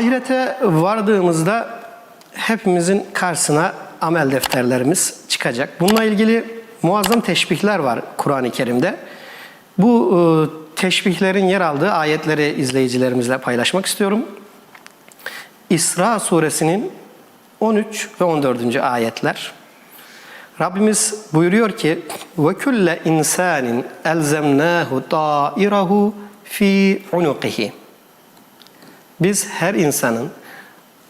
Ahirete vardığımızda hepimizin karşısına amel defterlerimiz çıkacak. Bununla ilgili muazzam teşbihler var Kur'an-ı Kerim'de. Bu e, teşbihlerin yer aldığı ayetleri izleyicilerimizle paylaşmak istiyorum. İsra suresinin 13 ve 14. ayetler. Rabbimiz buyuruyor ki ve külle insanin elzemnahu ta'irahu fi unuqihi. Biz her insanın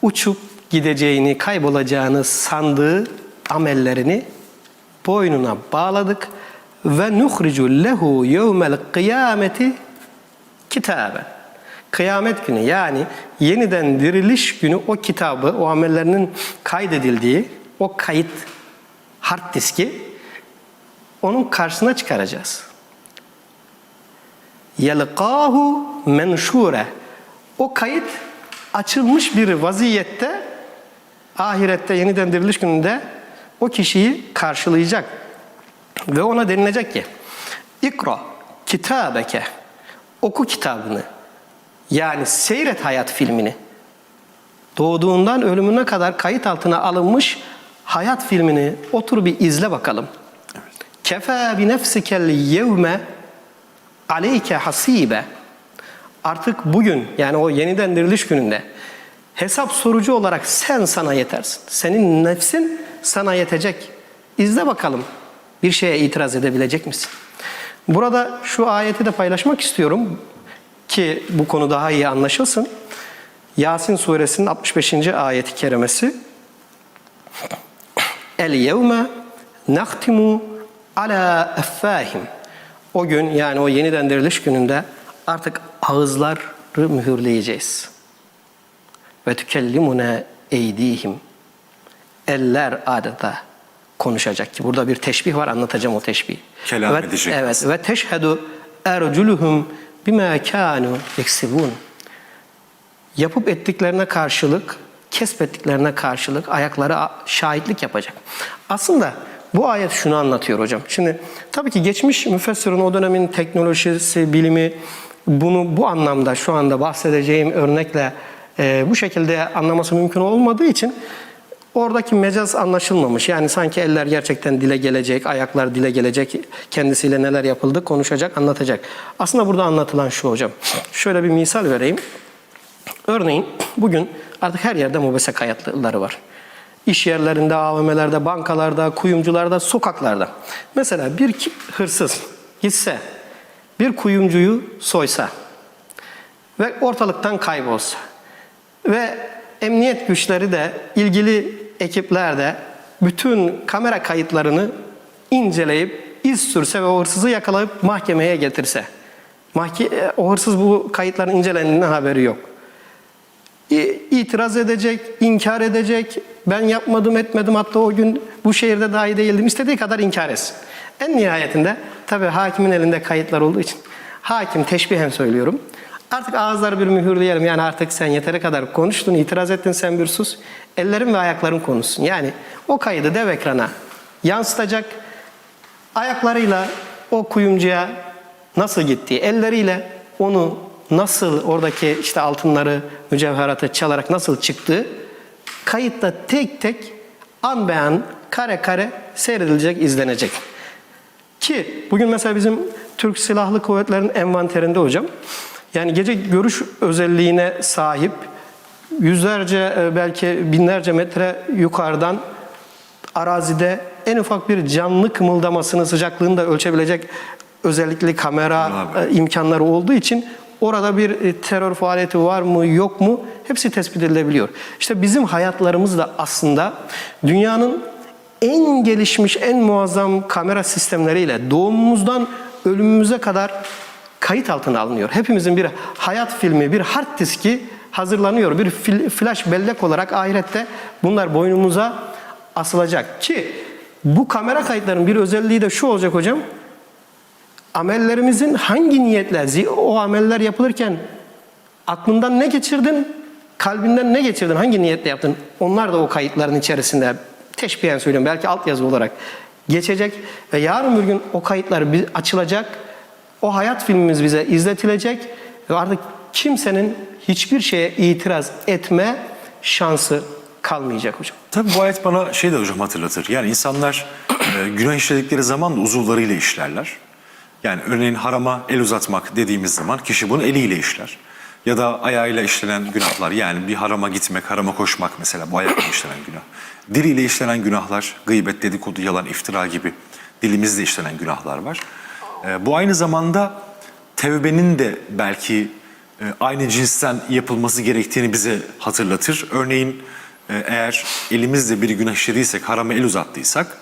uçup gideceğini, kaybolacağını sandığı amellerini boynuna bağladık ve nuhricu lehu yevmel kıyameti kitaben. Kıyamet günü yani yeniden diriliş günü o kitabı, o amellerinin kaydedildiği o kayıt hard diski onun karşısına çıkaracağız. Yelqahu menşure. O kayıt açılmış bir vaziyette ahirette yeniden diriliş gününde o kişiyi karşılayacak. Ve ona denilecek ki İkra kitabeke oku kitabını yani seyret hayat filmini doğduğundan ölümüne kadar kayıt altına alınmış hayat filmini otur bir izle bakalım. Kefe bi nefsikel yevme aleyke hasibe. Artık bugün yani o yeniden diriliş gününde hesap sorucu olarak sen sana yetersin. Senin nefsin sana yetecek. İzle bakalım bir şeye itiraz edebilecek misin? Burada şu ayeti de paylaşmak istiyorum ki bu konu daha iyi anlaşılsın. Yasin suresinin 65. ayeti kerimesi El yevme nahtimu ala effahim. O gün yani o yeniden diriliş gününde artık ağızları mühürleyeceğiz. Ve tükellimune eydihim. Eller adeta konuşacak ki burada bir teşbih var anlatacağım o teşbih. Kelam ve, edecek Evet ve teşhedü erculuhum bima kanu yeksibun. Yapıp ettiklerine karşılık, kesbettiklerine karşılık ayakları şahitlik yapacak. Aslında bu ayet şunu anlatıyor hocam. Şimdi tabii ki geçmiş müfessirin o dönemin teknolojisi, bilimi bunu bu anlamda şu anda bahsedeceğim örnekle e, bu şekilde anlaması mümkün olmadığı için oradaki mecaz anlaşılmamış. Yani sanki eller gerçekten dile gelecek, ayaklar dile gelecek, kendisiyle neler yapıldı konuşacak, anlatacak. Aslında burada anlatılan şu hocam. Şöyle bir misal vereyim. Örneğin bugün artık her yerde mobese kayıtları var. İş yerlerinde, AVM'lerde, bankalarda, kuyumcularda, sokaklarda. Mesela bir hırsız gitse, bir kuyumcuyu soysa ve ortalıktan kaybolsa ve emniyet güçleri de ilgili ekipler de bütün kamera kayıtlarını inceleyip iz sürse ve o hırsızı yakalayıp mahkemeye getirse. Mahke o hırsız bu kayıtların incelendiğinden haberi yok. İtiraz edecek, inkar edecek. Ben yapmadım etmedim hatta o gün bu şehirde dahi değildim. İstediği kadar inkar etsin. En nihayetinde tabii hakimin elinde kayıtlar olduğu için hakim teşbihen söylüyorum. Artık ağızları bir mühürleyelim. Yani artık sen yeteri kadar konuştun, itiraz ettin sen bir sus. Ellerin ve ayakların konuşsun. Yani o kaydı dev ekrana yansıtacak. Ayaklarıyla o kuyumcuya nasıl gittiği, elleriyle onu nasıl oradaki işte altınları, mücevheratı çalarak nasıl çıktığı kayıtta tek tek an be an, kare kare seyredilecek, izlenecek. Ki bugün mesela bizim Türk Silahlı Kuvvetleri'nin envanterinde hocam yani gece görüş özelliğine sahip yüzlerce e, belki binlerce metre yukarıdan arazide en ufak bir canlı kımıldamasını sıcaklığını da ölçebilecek özellikle kamera Abi. e, imkanları olduğu için orada bir e, terör faaliyeti var mı yok mu hepsi tespit edilebiliyor. İşte bizim hayatlarımız da aslında dünyanın en gelişmiş, en muazzam kamera sistemleriyle doğumumuzdan ölümümüze kadar kayıt altına alınıyor. Hepimizin bir hayat filmi, bir hard diski hazırlanıyor. Bir flash bellek olarak ahirette bunlar boynumuza asılacak. Ki bu kamera kayıtlarının bir özelliği de şu olacak hocam. Amellerimizin hangi niyetle, o ameller yapılırken aklından ne geçirdin, kalbinden ne geçirdin, hangi niyetle yaptın? Onlar da o kayıtların içerisinde teşbihen söylüyorum belki altyazı olarak geçecek ve yarın bir gün o kayıtlar açılacak. O hayat filmimiz bize izletilecek ve artık kimsenin hiçbir şeye itiraz etme şansı kalmayacak hocam. Tabii bu ayet bana şey de hocam hatırlatır. Yani insanlar e, günah işledikleri zaman da uzuvlarıyla işlerler. Yani örneğin harama el uzatmak dediğimiz zaman kişi bunu eliyle işler. Ya da ayağıyla işlenen günahlar yani bir harama gitmek, harama koşmak mesela bu ayakla işlenen günah. Diliyle işlenen günahlar, gıybet, dedikodu, yalan, iftira gibi dilimizle işlenen günahlar var. E, bu aynı zamanda tevbenin de belki e, aynı cinsten yapılması gerektiğini bize hatırlatır. Örneğin e, eğer elimizle bir günah işlediysek, harama el uzattıysak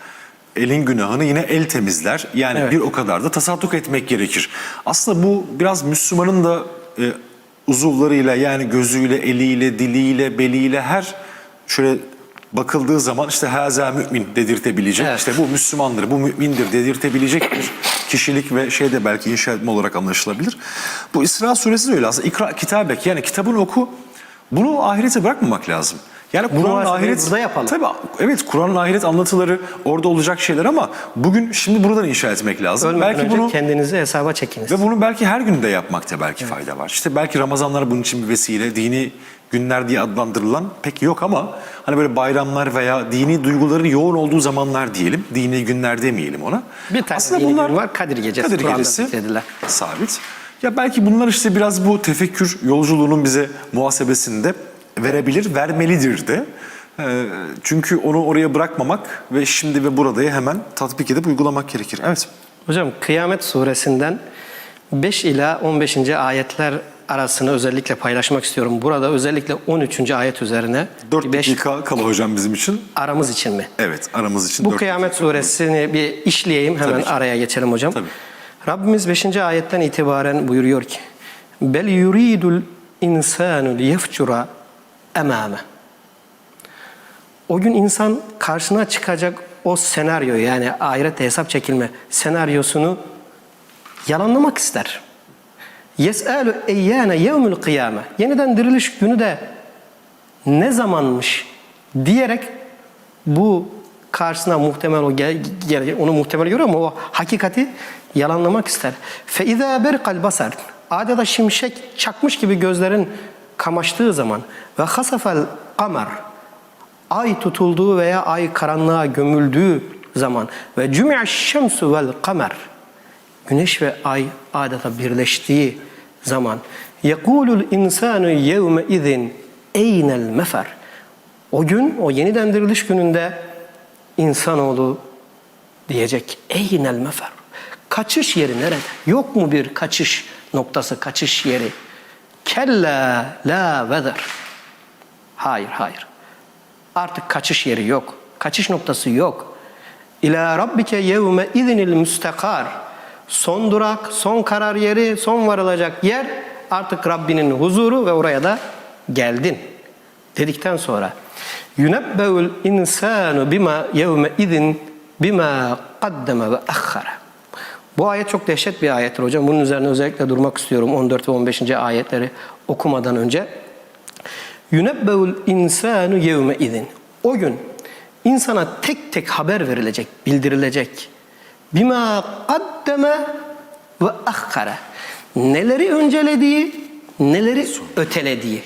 elin günahını yine el temizler. Yani Evet. bir o kadar da tasadduk etmek gerekir. Aslında bu biraz Müslümanın da e, uzuvlarıyla yani gözüyle, eliyle, diliyle, beliyle her şöyle bakıldığı zaman işte haza mümin dedirtebilecek. Evet. İşte bu Müslümandır, bu mümindir dedirtebilecek bir kişilik ve şey de belki inşa etme olarak anlaşılabilir. Bu İsra suresi de öyle aslında. İkra kitabek yani kitabını oku. Bunu ahirete bırakmamak lazım. Yani Kur'an'ın ahiret burada yapalım. Tabii evet Kur'an'ın ahiret anlatıları orada olacak şeyler ama bugün şimdi buradan inşa etmek lazım. Ölmeden belki önce bunu kendinizi hesaba çekiniz. ve bunu belki her günde yapmakta belki fayda var. İşte belki Ramazanlar bunun için bir vesile, dini günler diye adlandırılan pek yok ama hani böyle bayramlar veya dini duyguların yoğun olduğu zamanlar diyelim. Dini günler demeyelim ona. Bir tane dini gün var, Kadir Gecesi. Kadir Gecesi zikredilen. sabit. Ya belki bunlar işte biraz bu tefekkür yolculuğunun bize muhasebesinde verebilir, vermelidir de. Ee, Çünkü onu oraya bırakmamak ve şimdi ve buradaya hemen tatbik edip uygulamak gerekir. Evet. Hocam Kıyamet suresinden 5 ila 15. ayetler arasını özellikle paylaşmak istiyorum. Burada özellikle 13. ayet üzerine 4 5 dakika kala hocam bizim için. aramız için mi? Evet aramız için Bu Kıyamet suresini bir işleyeyim hemen Tabii ki. araya geçelim hocam. Tabii. Rabbimiz 5. ayetten itibaren buyuruyor ki Bel yuridul insanu liyefcura emame. O gün insan karşına çıkacak o senaryo yani ahirette hesap çekilme senaryosunu yalanlamak ister. Yes'alu eyyâne yevmül kıyame. Yeniden diriliş günü de ne zamanmış diyerek bu karşısına muhtemel o onu muhtemel görüyor ama o hakikati yalanlamak ister. Fe izâ berkal basar. Adeta şimşek çakmış gibi gözlerin kamaştığı zaman ve hasafel kamer ay tutulduğu veya ay karanlığa gömüldüğü zaman ve cüm'a şemsu vel kamer güneş ve ay adeta birleştiği zaman yekulul insanu yevme izin eynel mefer o gün o yeniden diriliş gününde insanoğlu diyecek eynel mefer kaçış yeri nerede? Yok mu bir kaçış noktası kaçış yeri kella la vezer hayır hayır Artık kaçış yeri yok. Kaçış noktası yok. İlâ rabbike yevme izinil müstakar. Son durak, son karar yeri, son varılacak yer artık Rabbinin huzuru ve oraya da geldin. Dedikten sonra yunebbeul insanu bima yevme izin bima kaddeme ve ahhara. Bu ayet çok dehşet bir ayettir hocam. Bunun üzerine özellikle durmak istiyorum 14 ve 15. ayetleri okumadan önce. Yunebbeul insanu yevme izin. O gün insana tek tek haber verilecek, bildirilecek. Bima kaddeme ve ahkara. Neleri öncelediği, neleri ötelediği.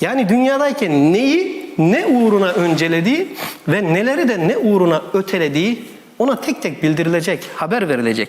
Yani dünyadayken neyi ne uğruna öncelediği ve neleri de ne uğruna ötelediği ona tek tek bildirilecek, haber verilecek.